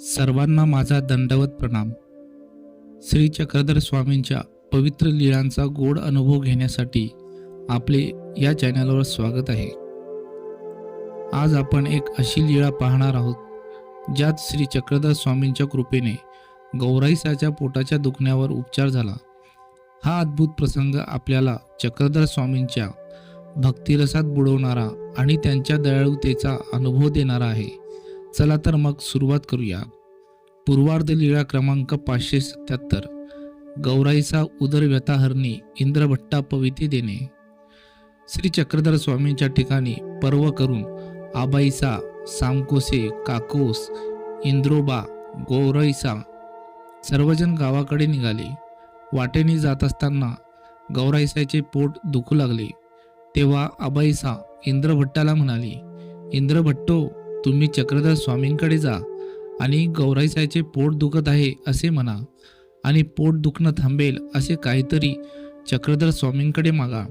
सर्वांना माझा दंडवत प्रणाम. श्री चक्रधर स्वामींच्या पवित्र लीळांचा गोड अनुभव घेण्यासाठी आपले या चॅनलवर स्वागत आहे. आज आपण एक अशी लीळा पाहणार आहोत ज्यात श्री चक्रधर स्वामींच्या कृपेने गौराईसाच्या पोटाच्या दुखण्यावर उपचार झाला. हा अद्भुत प्रसंग आपल्याला चक्रधर स्वामींच्या भक्तिरसात बुडवणारा आणि त्यांच्या दयाळुतेचा अनुभव देणारा आहे. चला तर मग सुरुवात करूया. पूर्वार्ध लीळा क्रमांक पाचशे सत्याहत्तर. गौराईचा उदर हरणी इंद्रभट्टा पविती देणे. श्री चक्रधर स्वामींच्या ठिकाणी पर्व करून आबाईसा सामकोसे काकोस इंद्रोबा गौराईसा सर्वजण गावाकडे निघाले. वाटेने जात असताना गौराईसाचे पोट दुखू लागले. तेव्हा आबाईसा इंद्रभट्टाला म्हणाली इंद्रभट्टो तुम्ही चक्रधर स्वामींकडे जा आणि गौराईसाचे पोट दुखत आहे असे म्हणा आणि पोट दुखणं थांबेल असे काहीतरी चक्रधर स्वामींकडे मागा.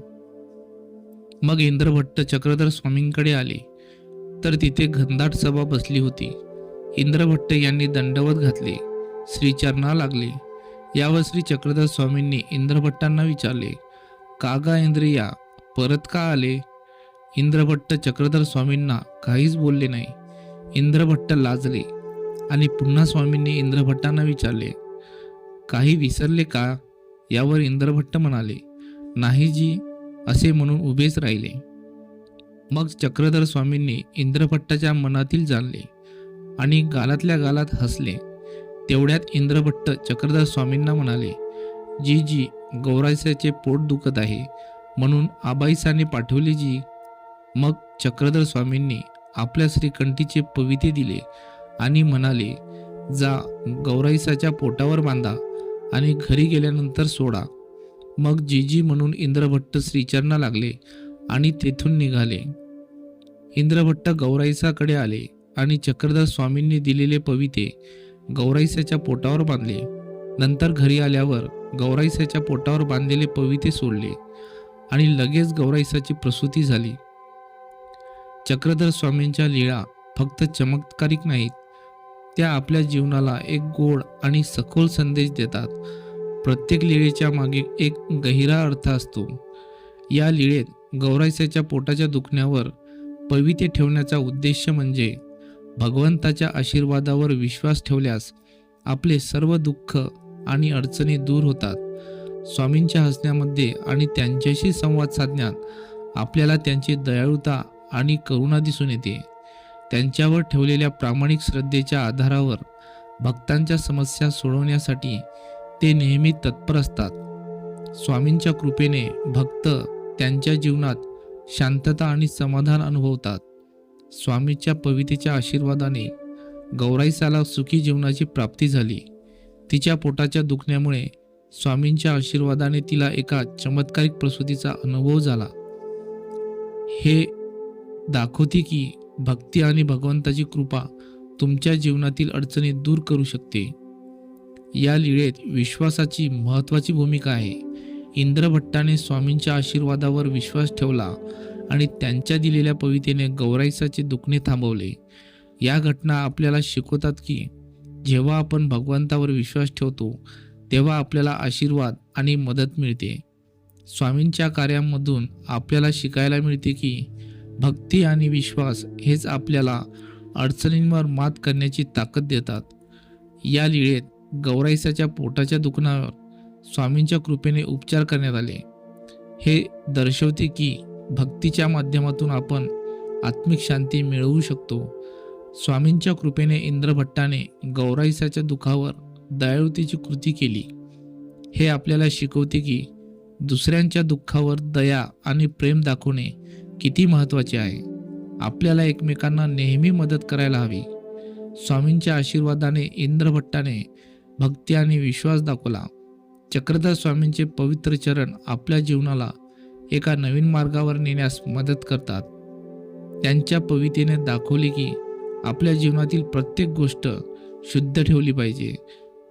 मग इंद्रभट्ट चक्रधर स्वामींकडे आले. तर तिथे घनदाट सभा बसली होती. इंद्रभट्ट यांनी दंडवत घातले. श्रीचरणा लागले. यावर श्री चक्रधर स्वामींनी इंद्रभट्टांना विचारले कागा इंद्रिया परत का आले? इंद्रभट्ट चक्रधर स्वामींना काहीच बोलले नाही. इंद्रभट्ट लाजले आणि पुन्हा स्वामींनी इंद्रभट्टांना विचारले काही विसरले का? यावर इंद्रभट्ट म्हणाले नाही जी असे म्हणून उभेच राहिले. मग चक्रधर स्वामींनी इंद्रभट्टाच्या मनातील जाणले आणि गालातल्या गालात हसले. तेवढ्यात इंद्रभट्ट चक्रधर स्वामींना म्हणाले जी जी गौरायसाचे पोट दुखत आहे म्हणून आबाईसाने पाठवले जी. मग चक्रधर स्वामींनी आपल्या श्रीकंठीचे पविते दिले आणि म्हणाले जा गौराईसाच्या पोटावर बांधा आणि घरी गेल्यानंतर सोडा. मग जीजी म्हणून इंद्रभट्ट श्रीचरणा लागले आणि तेथून निघाले. इंद्रभट्ट गौराईसाकडे आले आणि चक्रधर स्वामींनी दिलेले पविते गौराईसाच्या पोटावर बांधले. नंतर घरी आल्यावर गौराईसाच्या पोटावर बांधलेले पविते सोडले आणि लगेच गौराईसाची प्रसूती झाली. चक्रधर स्वामींच्या लीळा फक्त चमत्कारिक नाहीत. त्या आपल्या जीवनाला एक गोड आणि सखोल संदेश देतात. प्रत्येक लीळेच्या मागे एक गहिरा अर्थ असतो. या लीळेत गौरायसाच्या पोटाच्या दुखण्यावर पवित्य ठेवण्याचा उद्देश म्हणजे भगवंताच्या आशीर्वादावर विश्वास ठेवल्यास आपले सर्व दुःख आणि अडचणी दूर होतात. स्वामींच्या हसण्यामध्ये आणि त्यांच्याशी संवाद साधण्यात आपल्याला त्यांची दयाळुता आणि करुणा दिसून येते. त्यांच्यावर ठेवलेल्या प्रामाणिक श्रद्धेच्या आधारावर भक्तांच्या समस्या सोडवण्यासाठी ते नेहमी तत्पर असतात. स्वामींच्या कृपेने भक्त त्यांच्या जीवनात शांतता आणि समाधान अनुभवतात. स्वामीच्या पवितेच्या आशीर्वादाने गौराईसाला सुखी जीवनाची प्राप्ती झाली. तिच्या पोटाच्या दुखण्यामुळे स्वामींच्या आशीर्वादाने तिला एका चमत्कारिक प्रसूतीचा अनुभव झाला. हे दाखवते की भक्ती आणि भगवंताची कृपा तुमच्या जीवनातील अडचणी दूर करू शकते. या लीळेत विश्वासाची महत्त्वाची भूमिका आहे. इंद्रभट्टाने स्वामींच्या आशीर्वादावर विश्वास ठेवला आणि त्यांच्या दिलेल्या पवितेने गौराईसाचे दुखणे थांबवले. या घटना आपल्याला शिकवतात की जेव्हा आपण भगवंतावर विश्वास ठेवतो तेव्हा आपल्याला आशीर्वाद आणि मदत मिळते. स्वामींच्या कार्यामधून आपल्याला शिकायला मिळते की भक्ती आणि विश्वास हेच आपल्याला अडचणींवर मात करण्याची ताकद देतात. या लीळेत गौराईसाच्या पोटाच्या दुखण्यावर स्वामींच्या कृपेने उपचार करण्यात आले. हे दर्शवते की भक्तीच्या माध्यमातून आपण आत्मिक शांती मिळवू शकतो. स्वामींच्या कृपेने इंद्रभट्टाने गौराईसाच्या दुखावर दयाळूतीची कृती केली. हे आपल्याला शिकवते की दुसऱ्यांच्या दुःखावर दया आणि प्रेम दाखवणे किती महत्त्वाचे आहे? आपल्याला एकमेकांना नेहमी मदत करायला हवी. स्वामींच्या आशीर्वादाने इंद्रभट्टाने भक्ती आणि विश्वास दाखवला. चक्रधर स्वामींचे पवित्र चरण आपल्या जीवनाला एका नवीन मार्गावर नेण्यास मदत करतात. त्यांच्या पवितेने दाखवले की आपल्या जीवनातील प्रत्येक गोष्ट शुद्ध ठेवली पाहिजे.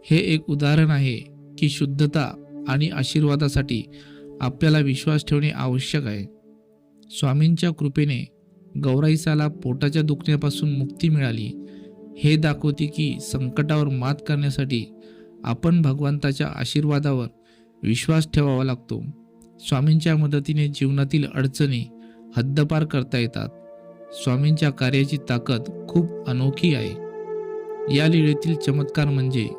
हे एक उदाहरण आहे की शुद्धता आणि आशीर्वादासाठी आपल्याला विश्वास ठेवणे आवश्यक आहे. स्वामींच्या कृपेने गौराईसाला पोटाच्या दुखण्यापासून मुक्ती मिळाली. हे दाखवते की संकटावर मात करण्यासाठी आपण भगवंताच्या आशीर्वादावर विश्वास ठेवावा लागतो. स्वामींच्या मदतीने जीवनातील अडचणी हद्दपार करता येतात. स्वामींच्या कार्याची ताकद खूप अनोखी आहे. या लीळेतील चमत्कार म्हणजे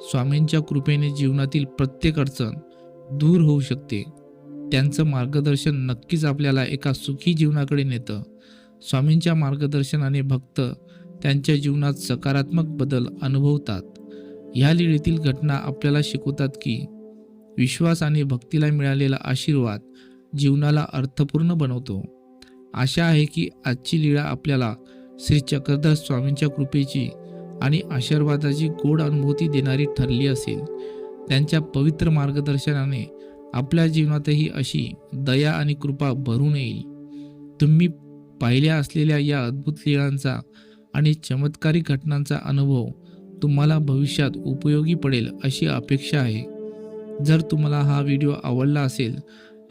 स्वामींच्या कृपेने जीवनातील प्रत्येक अडचण दूर होऊ शकते. त्यांचं मार्गदर्शन नक्कीच आपल्याला एका सुखी जीवनाकडे नेतं. स्वामींच्या मार्गदर्शनाने भक्त त्यांच्या जीवनात सकारात्मक बदल अनुभवतात. ह्या लीळेतील घटना आपल्याला शिकवतात की विश्वास आणि भक्तीला मिळालेला आशीर्वाद जीवनाला अर्थपूर्ण बनवतो. आशा आहे की आजची लीळा आपल्याला श्री चक्रधर स्वामींच्या कृपेची आणि आशीर्वादाची गोड अनुभूती देणारी ठरली असेल. त्यांच्या पवित्र मार्गदर्शनाने आपल्या जीवनातही अशी दया आणि कृपा भरून येईल. तुम्ही पाहिल्या असलेल्या या अद्भुत लीळांचा आणि चमत्कारी घटनांचा अनुभव तुम्हाला भविष्यात उपयोगी पडेल अशी अपेक्षा आहे. जर तुम्हाला हा व्हिडिओ आवडला असेल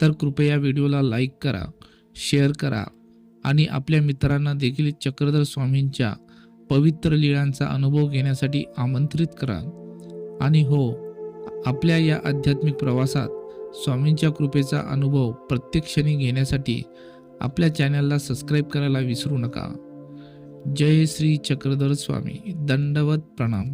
तर कृपया व्हिडिओला लाईक करा शेअर करा आणि आपल्या मित्रांना देखील चक्रधर स्वामींच्या पवित्र लीळांचा अनुभव घेण्यासाठी आमंत्रित करा. आणि हो आपल्या या आध्यात्मिक प्रवासात स्वामींच्या कृपेचा अनुभव प्रत्येक क्षणी घेण्यासाठी आपल्या चॅनलला सबस्क्राईब करायला विसरू नका. जय श्री चक्रधर स्वामी. दंडवत प्रणाम.